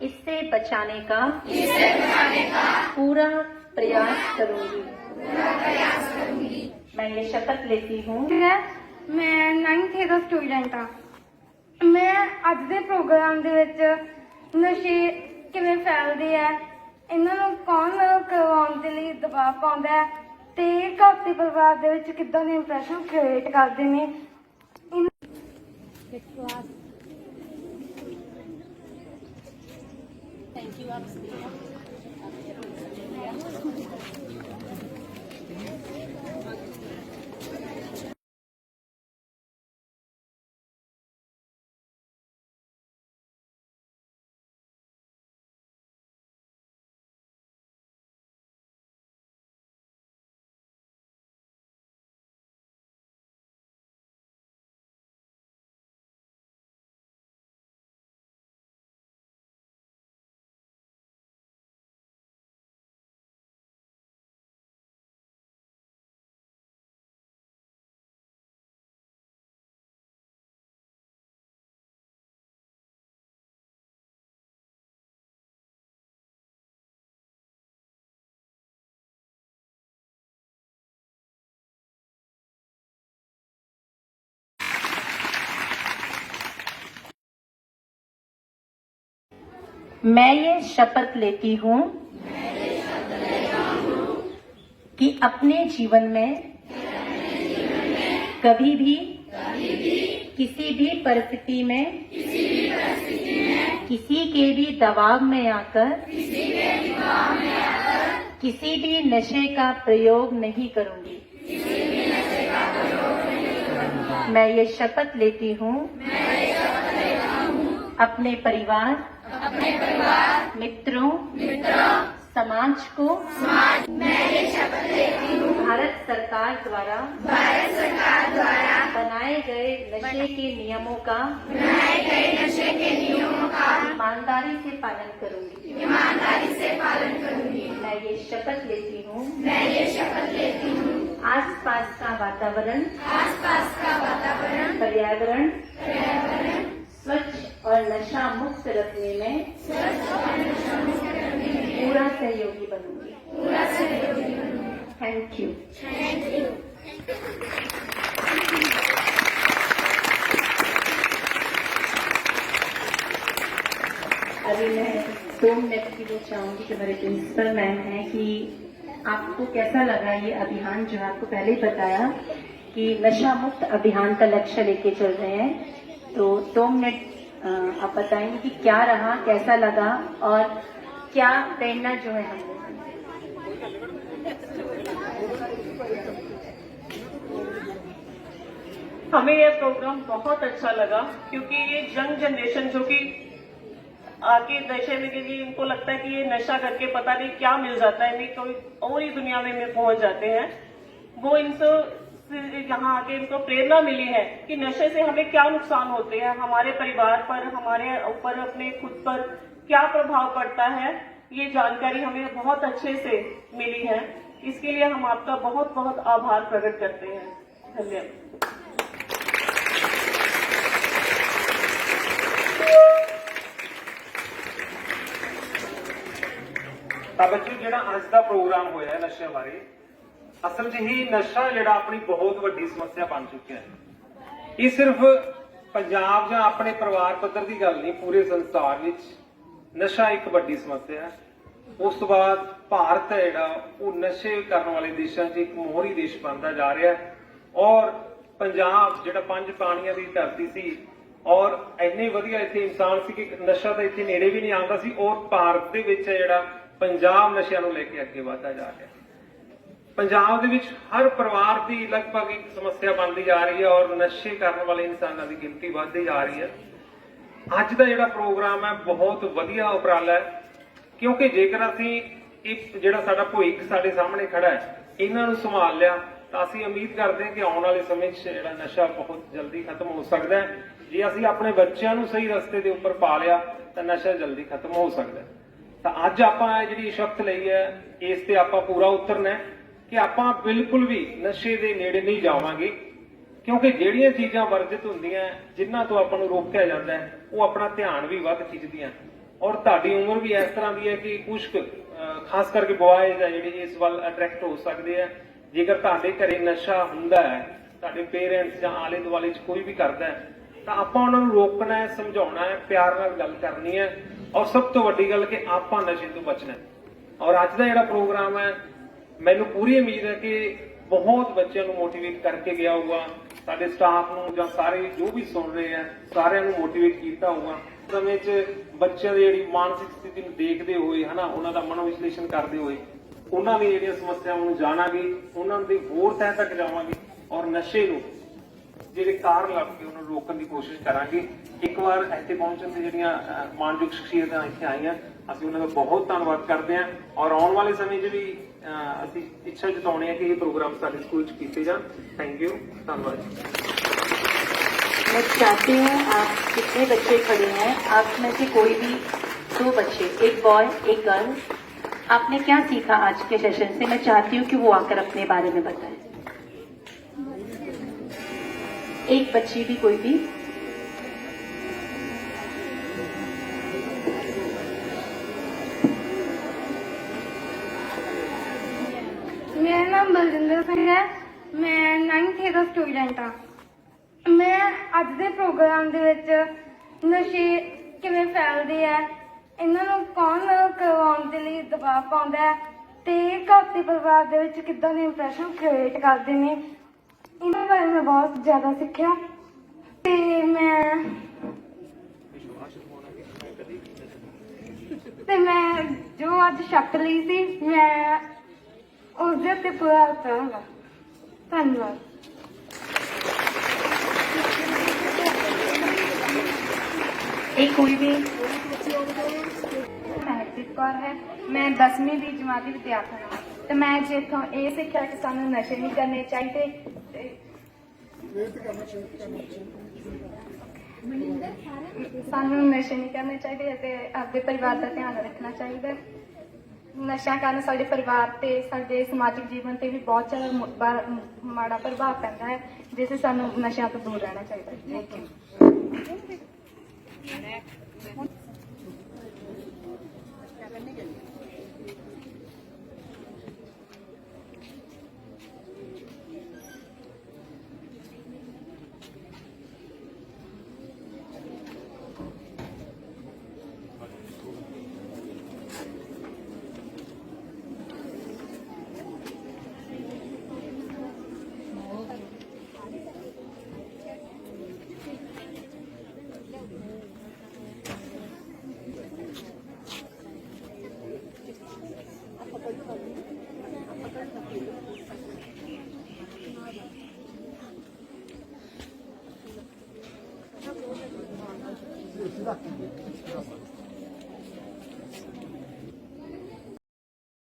इससे बचाने का इससे बचाने का पूरा प्रयास करूंगी मैं ये शपथ लेती हूँ ਮੈਂ ਮੈਂ 9th ਦਾ ਸਟੂਡੈਂਟ ਹਾਂ ਮੈਂ ਅੱਜ ਦੇ ਪ੍ਰੋਗਰਾਮ ਦੇ ਵਿੱਚ ਨਸ਼ੇ ਕਿਵੇਂ ਫੈਲਦੇ ਆ ਇਹਨਾਂ ਨੂੰ ਕੌਣ ਕਰਵਾਉਣ ਦੇ ਲਈ ਦਬਾਅ ਪਾਉਂਦਾ ਹੈ ਤੇ ਘਰ ਦੇ ਪਰਿਵਾਰ ਦੇ ਵਿੱਚ ਕਿੱਦਾਂ ਦੇ ਇੰਪ੍ਰੈਸ਼ਨ ਕ੍ਰੀਏਟ ਕਰਦੇ ਨੇ Thank you, Ms. Thank you. मैं ये शपथ लेती हूँ कि अपने जीवन में कभी भी किसी भी परिस्थिति में किसी के भी दबाव में आकर किसी भी नशे का प्रयोग नहीं करूंगी मैं ये शपथ लेती हूँ अपने परिवार अपने परिवार मित्रों मित्रों समाज को समाज मैं ये शपथ लेती हूँ। भारत सरकार द्वारा भारत सरकार द्वारा बनाए गए नशे के नियमों का बनाए गए नशे के नियमों का ईमानदारी से पालन करूँगी। ईमानदारी से पालन करूँगी। मैं ये शपथ लेती हूँ। मैं ये शपथ लेती हूँ। आस पास का वातावरण आस पास का वातावरण पर्यावरण मुक्त रखने में पूरा सहयोगी बनूँगी। थैंक यू अभी मैं दो मिनट के लिए चाहूँगी कि मेरे प्रिंसिपल मैम है कि आपको कैसा लगा ये अभियान जो आपको पहले ही बताया कि नशा मुक्त अभियान का लक्ष्य लेके चल रहे हैं। तो दो मिनट आप बताएँगे कि क्या रहा, कैसा लगा और क्या प्रेरणा जो है हम? हमें यह प्रोग्राम बहुत अच्छा लगा क्योंकि ये यंग जनरेशन जो कि आके नशे में क्योंकि इनको लगता है कि ये नशा करके पता नहीं क्या मिल जाता है कोई और ही दुनिया में में पहुँच जाते हैं वो इनसे से यहाँ आके इनको प्रेरणा मिली है कि नशे से हमें क्या नुकसान होते हैं हमारे परिवार पर हमारे ऊपर अपने खुद पर क्या प्रभाव पड़ता है ये जानकारी हमें बहुत अच्छे से मिली है इसके लिए हम आपका बहुत बहुत आभार प्रकट करते हैं धन्यवाद ਤਾਂ ਬੱਚੇ ਜਿਹੜਾ ਅੱਜ ਦਾ ਪ੍ਰੋਗਰਾਮ ਹੋਇਆ ਹੈ ਨਸ਼ਿਆਂ ਬਾਰੇ ਅਸਲ 'ਚ ਹੀ ਨਸ਼ਾ ਜਿਹੜਾ ਆਪਣੀ ਬਹੁਤ ਵੱਡੀ ਸਮੱਸਿਆ ਬਣ ਚੁੱਕਿਆ ਹੈ। ਇਹ ਸਿਰਫ ਪੰਜਾਬ ਜਾਂ ਆਪਣੇ ਪਰਿਵਾਰ ਪੱਧਰ ਦੀ ਗੱਲ ਨਹੀਂ, ਪੂਰੇ ਸੰਸਾਰ ਵਿੱਚ ਨਸ਼ਾ ਇੱਕ ਵੱਡੀ ਸਮੱਸਿਆ ਹੈ। ਉਸ ਤੋਂ ਬਾਅਦ ਭਾਰਤ ਹੈ ਜਿਹੜਾ, ਉਹ ਨਸ਼ੇ ਕਰਨ ਵਾਲੇ ਦੇਸ਼ਾਂ 'ਚ ਇੱਕ ਮੋਹਰੀ ਦੇਸ਼ ਬਣਦਾ ਜਾ ਰਿਹਾ ਹੈ। ਔਰ ਪੰਜਾਬ ਜਿਹੜਾ ਪੰਜ ਪਾਣੀਆਂ ਦੀ ਧਰਤੀ ਸੀ, ਔਰ ਇੰਨੇ ਵਧੀਆ ਇੱਥੇ ਇਨਸਾਨ ਸੀ ਕਿ ਨਸ਼ਾ ਤਾਂ ਇੱਥੇ ਨੇੜੇ ਵੀ ਨਹੀਂ ਆਉਂਦਾ ਸੀ, ਔਰ ਭਾਰਤ ਦੇ ਵਿੱਚ ਹੈ ਜਿਹੜਾ ਪੰਜਾਬ ਨਸ਼ਿਆਂ ਨੂੰ ਲੈ ਕੇ ਅੱਗੇ ਵਧਦਾ ਜਾ ਰਿਹਾ ਪੰਜਾਬ ਦੇ ਵਿੱਚ ਹਰ ਪਰਿਵਾਰ ਦੀ ਲਗਭਗ ਇੱਕ ਸਮੱਸਿਆ ਬਣਦੀ ਜਾ ਰਹੀ ਹੈ ਔਰ ਨਸ਼ੇ ਕਰਨ ਵਾਲੇ ਇਨਸਾਨਾਂ ਦੀ ਗਿਣਤੀ ਵੱਧਦੀ ਜਾ ਰਹੀ ਹੈ। ਅੱਜ ਦਾ ਜਿਹੜਾ ਪ੍ਰੋਗਰਾਮ ਹੈ, ਬਹੁਤ ਵਧੀਆ ਉਪਰਾਲਾ ਹੈ, ਕਿਉਂਕਿ ਜੇਕਰ ਅਸੀਂ ਇੱਕ ਜਿਹੜਾ ਸਾਡਾ ਭਵਿੱਖ ਸਾਡੇ ਸਾਹਮਣੇ ਖੜਾ ਹੈ, ਇਹਨਾਂ ਨੂੰ ਸੰਭਾਲ ਲਿਆ, ਤਾਂ ਅਸੀਂ ਉਮੀਦ ਕਰਦੇ ਹਾਂ ਕਿ ਆਉਣ ਵਾਲੇ ਸਮੇਂ 'ਚ ਜਿਹੜਾ ਨਸ਼ਾ ਬਹੁਤ ਜਲਦੀ ਖਤਮ ਹੋ ਸਕਦਾ ਹੈ। ਜੇ ਅਸੀਂ ਆਪਣੇ ਬੱਚਿਆਂ ਨੂੰ ਸਹੀ ਰਸਤੇ ਦੇ ਉੱਪਰ ਪਾ ਲਿਆ, ਤਾਂ ਨਸ਼ਾ ਜਲਦੀ ਖਤਮ ਹੋ ਸਕਦਾ ਤਾਂ ਅੱਜ ਆਪਾਂ ਇਹ ਜਿਹੜੀ ਸ਼ਕਤ ਲਈ ਹੈ, ਇਸ ਤੇ ਆਪਾਂ ਪੂਰਾ ਉਤਰਨਾ ਹੈ। ਕਿ ਆਪਾਂ ਬਿਲਕੁਲ ਵੀ ਨਸ਼ੇ ਦੇ ਨੇੜੇ ਨਹੀਂ ਜਾਵਾਂਗੇ, ਕਿਉਂਕਿ ਜਿਹੜੀਆਂ ਚੀਜ਼ਾਂ ਵਰਜਿਤ ਹੁੰਦੀਆਂ, ਜਿਨ੍ਹਾਂ ਤੋਂ ਆਪਾਂ ਨੂੰ ਰੋਕਿਆ ਜਾਂਦਾ ਹੈ, ਉਹ ਆਪਣਾ ਧਿਆਨ ਵੀ ਵੱਧ ਖਿੱਚਦੀਆਂ ਔਰ ਤੁਹਾਡੀ ਉਮਰ ਵੀ ਇਸ ਤਰ੍ਹਾਂ ਦੀ ਹੈ ਕਿ ਕੁਝ ਖਾਸ ਕਰਕੇ ਬॉयਜ਼ ਹੈ ਜਿਹੜੇ ਇਸ ਵੱਲ ਅਟਰੈਕਟ ਹੋ ਸਕਦੇ ਆ ਜੇਕਰ ਤੁਹਾਡੇ ਘਰੇ ਨਸ਼ਾ ਹੁੰਦਾ ਹੈ, ਤੁਹਾਡੇ ਪੇਰੈਂਟਸ ਜਾਂ ਆਲੇ ਦੁਆਲੇ ਚ ਕੋਈ ਵੀ ਕਰਦਾ ਹੈ, ਤਾਂ ਆਪਾਂ ਉਹਨਾਂ ਨੂੰ ਰੋਕਣਾ ਹੈ, ਸਮਝਾਉਣਾ ਹੈ, ਪਿਆਰ ਨਾਲ ਗੱਲ ਕਰਨੀ ਹੈ। ਔਰ ਸਭ ਤੋਂ ਵੱਡੀ ਗੱਲ ਕਿ ਆਪਾਂ ਨਸ਼ੇ ਤੋਂ ਬਚਣਾ ਹੈ। ਔਰ ਅੱਜ ਦਾ ਜਿਹੜਾ ਪ੍ਰੋਗਰਾਮ ਹੈ ਮੈਨੂੰ ਪੂਰੀ ਉਮੀਦ ਹੈ ਕਿ ਬਹੁਤ ਬੱਚਿਆਂ ਨੂੰ ਮੋਟੀਵੇਟ ਕਰਕੇ ਗਿਆ ਹੋਊਗਾ। ਸਾਡੇ ਸਟਾਫ ਨੂੰ ਜਾਂ ਸਾਰੇ ਜੋ ਵੀ ਸੁਣ ਰਹੇ ਆ ਸਾਰਿਆਂ ਨੂੰ ਮੋਟੀਵੇਟ ਕੀਤਾ ਹੋਊਗਾ। ਸਮੇਂ 'ਚ ਬੱਚਿਆਂ ਦੀ ਜਿਹੜੀ ਮਾਨਸਿਕ ਸਥਿਤੀ ਨੂੰ ਦੇਖਦੇ ਹੋਏ ਹਨਾ ਉਹਨਾਂ ਦਾ ਮਨੋ ਵਿਸ਼ਲੇਸ਼ਣ ਕਰਦੇ ਹੋਏ ਉਹਨਾਂ ਦੀ ਜਿਹੜੀਆਂ ਸਮੱਸਿਆਵਾਂ ਨੂੰ ਜਾਣਾਂਗੇ ਉਹਨਾਂ ਦੇ ਹੋਰ ਤਹਿ ਤੱਕ ਜਾਵਾਂਗੇ ਔਰ ਨਸ਼ੇ ਨੂੰ ਜਿਹੜੇ ਕਾਰਨ ਲੱਭ ਕੇ ਉਹਨਾਂ ਨੂੰ ਰੋਕਣ ਦੀ ਕੋਸ਼ਿਸ਼ ਕਰਾਂਗੇ। ਇੱਕ ਵਾਰ ਇੱਥੇ ਪਹੁੰਚਣ ਤੇ ਜਿਹੜੀਆਂ ਅਹ, ਸ਼ਖਸੀਅਤਾਂ ਇੱਥੇ ਆਈਆਂ ਅਸੀਂ ਉਹਨਾਂ ਦਾ ਬਹੁਤ ਧੰਨਵਾਦ ਕਰਦੇ ਹਾਂ। ਔਰ ਆਉਣ ਵਾਲੇ ਸਮੇਂ 'ਚ ਵੀ ਅਸੀਂ ਇੱਛਾ ਜਤਾਉਂਦੇ ਹਾਂ ਕਿ ਇਹ ਪ੍ਰੋਗਰਾਮ ਸਾਡੇ ਸਕੂਲ 'ਚ ਕੀਤੇ ਜਾਣ ਥੈਂਕ ਯੂ ਧੰਨਵਾਦ ਜੀ मैं चाहती हूँ आप जितने बच्चे खड़े हैं आप में से कोई भी दो बच्चे एक बॉय एक गर्ल आपने क्या सीखा आज के सेशन से मैं चाहती हूँ कि वो आकर अपने बारे में बताएं एक बच्ची भी कोई भी ਨਾਮ ਬਲਜਿੰਦਰ ਸਿੰਘ ਹੈ। ਮੈਂ 9th ਏ ਦਾ ਸਟੂਡੈਂਟ ਹਾਂ। ਮੈਂ ਅੱਜ ਦੇ ਪ੍ਰੋਗਰਾਮ ਦੇ ਵਿੱਚ ਨਸ਼ੇ ਕਿਵੇਂ ਫੈਲਦੇ ਆ, ਇਹਨਾਂ ਨੂੰ ਕੌਣ ਕਰਵਾਉਣ ਦੇ ਲਈ ਦਬਾਅ ਪਾਉਂਦਾ ਹੈ ਤੇ ਘਰ ਤੇ ਪਰਿਵਾਰ ਦੇ ਵਿੱਚ ਕਿੱਦਾਂ ਦੇ ਇੰਪ੍ਰੈਸ਼ਨ ਕ੍ਰੀਏਟ ਕਰਦੇ ਨੇ, ਇਹਨਾਂ ਬਾਰੇ ਮੈਂ ਬਹੁਤ ਜ਼ਿਆਦਾ ਸਿੱਖਿਆ। ਤੇ ਮੈਂ ਤੇ ਮੈਂ ਜੋ ਅੱਜ ਸ਼ਕਲ ਲਈ ਸੀ, ਮੈਂ ਉਹਦੇ ਤੇ ਪੂਰਾ ਉਤਰਾਂਗਾ ਧੰਨਵਾਦ। ਇਹ ਕੋਈ ਵੀ ਸਾਹਿਬਦੀਪ ਕੌਰ ਹੈ। ਮੈਂ 10ਵੀਂ ਦੀ ਜਮਾਤ ਦੀ ਵਿਦਿਆਰਥਣ ਹਾਂ। ਤੇ ਮੈਂ ਜਿੱਥੋਂ ਇਹ ਸਿੱਖਿਆ ਕਿ ਸਾਨੂੰ ਨਸ਼ੇ ਨਹੀਂ ਕਰਨੇ ਚਾਹੀਦੇ, ਤੇ ਸਾਨੂੰ ਨਸ਼ੇ ਨਹੀਂ ਕਰਨੇ ਚਾਹੀਦੇ ਅਤੇ ਆਪਣੇ ਪਰਿਵਾਰ ਦਾ ਧਿਆਨ ਰੱਖਣਾ ਚਾਹੀਦਾ ਨਸ਼ਾ ਕਾਰਨ ਸਾਡੇ ਪਰਿਵਾਰ ਤੇ, ਸਾਡੇ ਸਮਾਜਿਕ ਜੀਵਨ ਤੇ ਵੀ ਬਹੁਤ ਜ਼ਿਆਦਾ ਮੁ- ਬਾ- ਮਾੜਾ ਪ੍ਰਭਾਵ ਪੈਂਦਾ ਹੈ, ਜਿਸ ਲਈ ਸਾਨੂੰ ਨਸ਼ਿਆਂ ਤੋਂ ਦੂਰ ਰਹਿਣਾ ਚਾਹੀਦਾ ਹੈ। Thank you. Gracias.